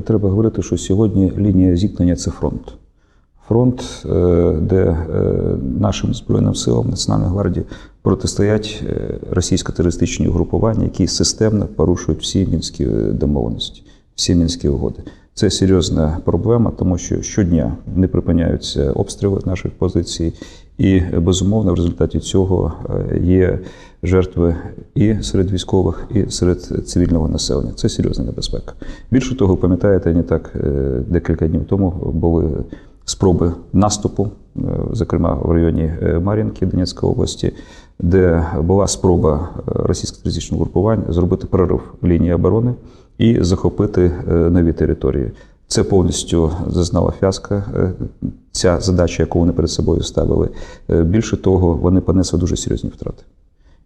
Треба говорити, що сьогодні лінія зіткнення це фронт. Фронт, е, де е, нашим Збройним силам Національної гвардії протистоять е, російсько-терористичні угрупування, які системно порушують всі мінські домовленості, всі мінські угоди. Це серйозна проблема, тому що щодня не припиняються обстріли наших позицій, і безумовно в результаті цього е, є жертви і серед військових, і серед цивільного населення. Це серйозна небезпека. Більше того, пам'ятаєте, не так е, декілька днів тому були спроби наступу, е, зокрема в районі Мар'їнки Донецької області, де була спроба е, російсько-терористичного групування зробити прорив лінії оборони і захопити нові території. Це повністю зазнала фіаско, е, ця задача, яку вони перед собою ставили. Е, Більше того, вони понесли дуже серйозні втрати.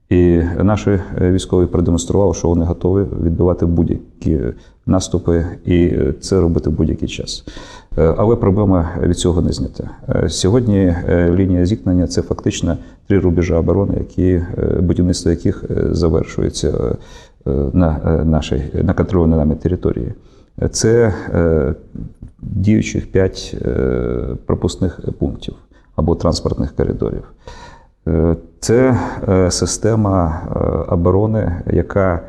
І наші е, військові продемонстрували, що вони готові відбивати будь-які наступи і це робити будь-який час. Але проблема від цього не знята. Сьогодні лінія зіткнення це фактично три рубежі оборони, які будівництво яких завершується на нашій на контрольованій нами території. Це е, діючих п'ять е, пропускних пунктів або транспортних коридорів. Е, Це система оборони, яка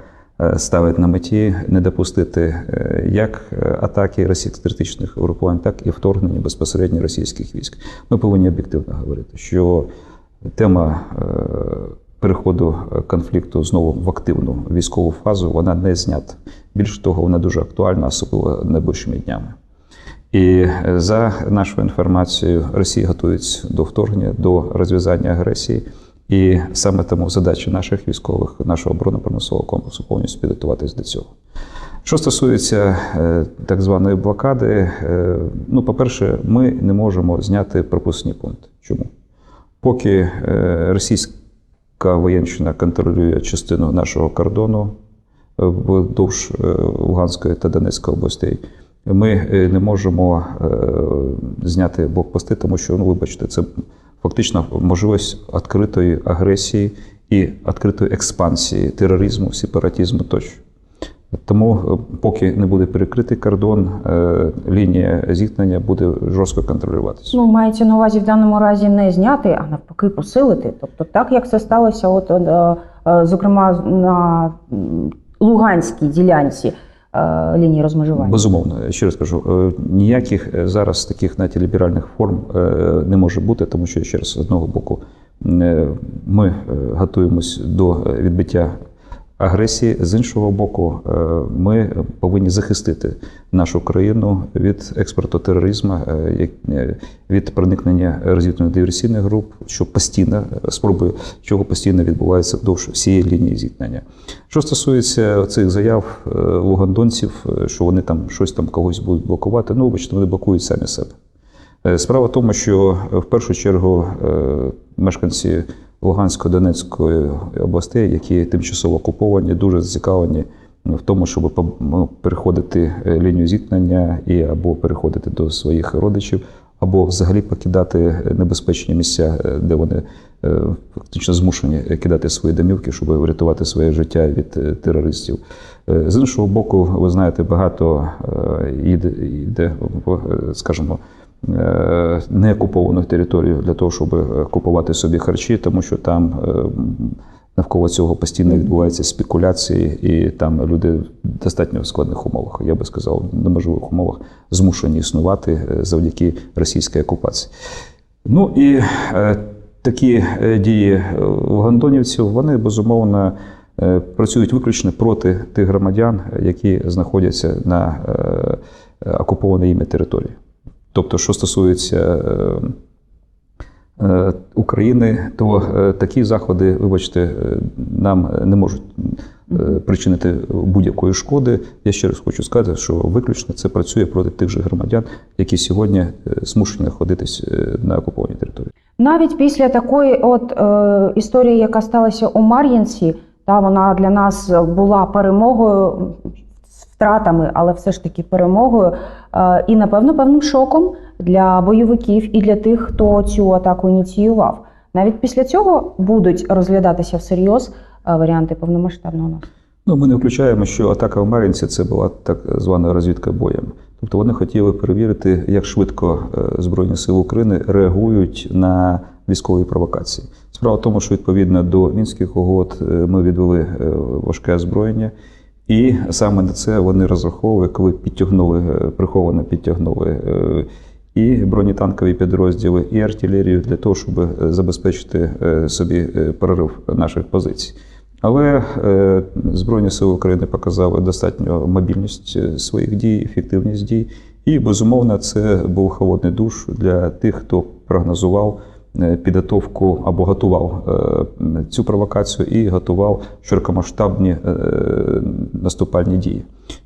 ставить на меті не допустити як атаки російсько-терористичних угрупувань, так і вторгнення безпосередньо російських військ. Ми повинні об'єктивно говорити, що тема переходу конфликту знову в активну військову фазу вона не знята. Більше того, вона дуже актуальна, особливо найближчими днями. І е, за нашою інформацією, Росія готується до вторгнення, до розв'язання агресії. І саме тому задача наших військових, нашого оборонно-промислового комплексу повністю підготуватись до цього. Що стосується е, так званої блокади, е, ну, по-перше, ми не можемо зняти пропускні пункти. Чому? Поки е, російська воєнщина контролює частину нашого кордону е, вдовж е, Луганської та Донецької областей, ми е, не можемо зняти блокпости, тому що, ну, вибачте, це фактично можливість відкритої агресії і відкритої експансії тероризму, сепаратизму тощо. Тому, е, поки не буде перекритий кордон, е, лінія зіткнення буде жорстко контролюватися. Ну, мається на увазі в даному разі не зняти, а навпаки посилити. Тобто, так як це сталося, от, е, зокрема, на Луганській ділянці лінії розмежування. Безумовно, ще раз кажу, ніяких зараз таких знаєте, ліберальних форм не може бути, тому що ще раз з одного боку ми готуємось до відбиття агресії. З іншого боку, е, ми повинні захистити нашу країну від експорту тероризму, е, е, від проникнення розвідувальних диверсійних груп, що постійно спроби чого постійно відбувається вдовж всієї лінії зіткнення. Що стосується цих заяв лугандонців, що вони там щось там когось будуть блокувати, ну вибачте, вони блокують самі себе. Справа в тому, що в першу чергу мешканці Луганської Донецької областей, які тимчасово окуповані, дуже зацікавлені в тому, щоб ну, переходити е, лінію зіткнення і або переходити до своїх родичів, або взагалі покидати небезпечні місця, е, де вони е, фактично змушені кидати свої домівки, щоб врятувати своє життя від е, терористів. Е, З іншого боку, ви знаєте, багато е, йде, е, скажімо, е, неокуповану територію для того, щоб е, купувати собі харчі, тому що там е, навколо цього постійно відбуваються спекуляції, і там люди в достатньо складних умовах, я би сказав, в неможливих умовах змушені існувати завдяки російській окупації. Ну і такі дії лугандонівців, вони безумовно працюють виключно проти тих громадян, які знаходяться на окупованій іми території. Тобто, що стосується е, е, України, то е, такі заходи, вибачте, нам не можуть причинити будь-якої шкоди. Я ще раз хочу сказати, що виключно це працює проти тих же громадян, які сьогодні змушені знаходитись на окупованій території. Навіть після такої от е, історії, яка сталася у Мар'їнці, та вона для нас була перемогою втратами, але все ж таки перемогою, і напевно певним шоком для бойовиків і для тих, хто цю атаку ініціював. Навіть після цього будуть розглядатися всерйоз е, варіанти повномасштабного наступу. Ну, ми не включаємо, що атака в Мар'їнці це була так звана розвідка боєм. Тобто вони хотіли перевірити, як швидко е, Збройні Сили України реагують на військові провокації. Справа в тому, що відповідно до мінських угод е, ми відвели е, важке озброєння, і саме на це вони розраховували, коли підтягнули, е, приховано підтягнули е, і бронетанкові підрозділи, і артилерію для того, щоб е, забезпечити собі прорив наших позицій. Але Збройні сили України показали достатньо мобільність своїх дій, ефективність дій. І безумовно, це був холодний душ для тих, хто прогнозував підготовку або готував е, цю провокацію і готував широкомасштабні е, наступальні дії.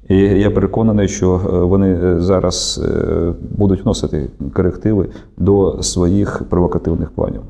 І я переконаний, що е, вони е, зараз е, будуть вносити корективи до своїх провокативних планів.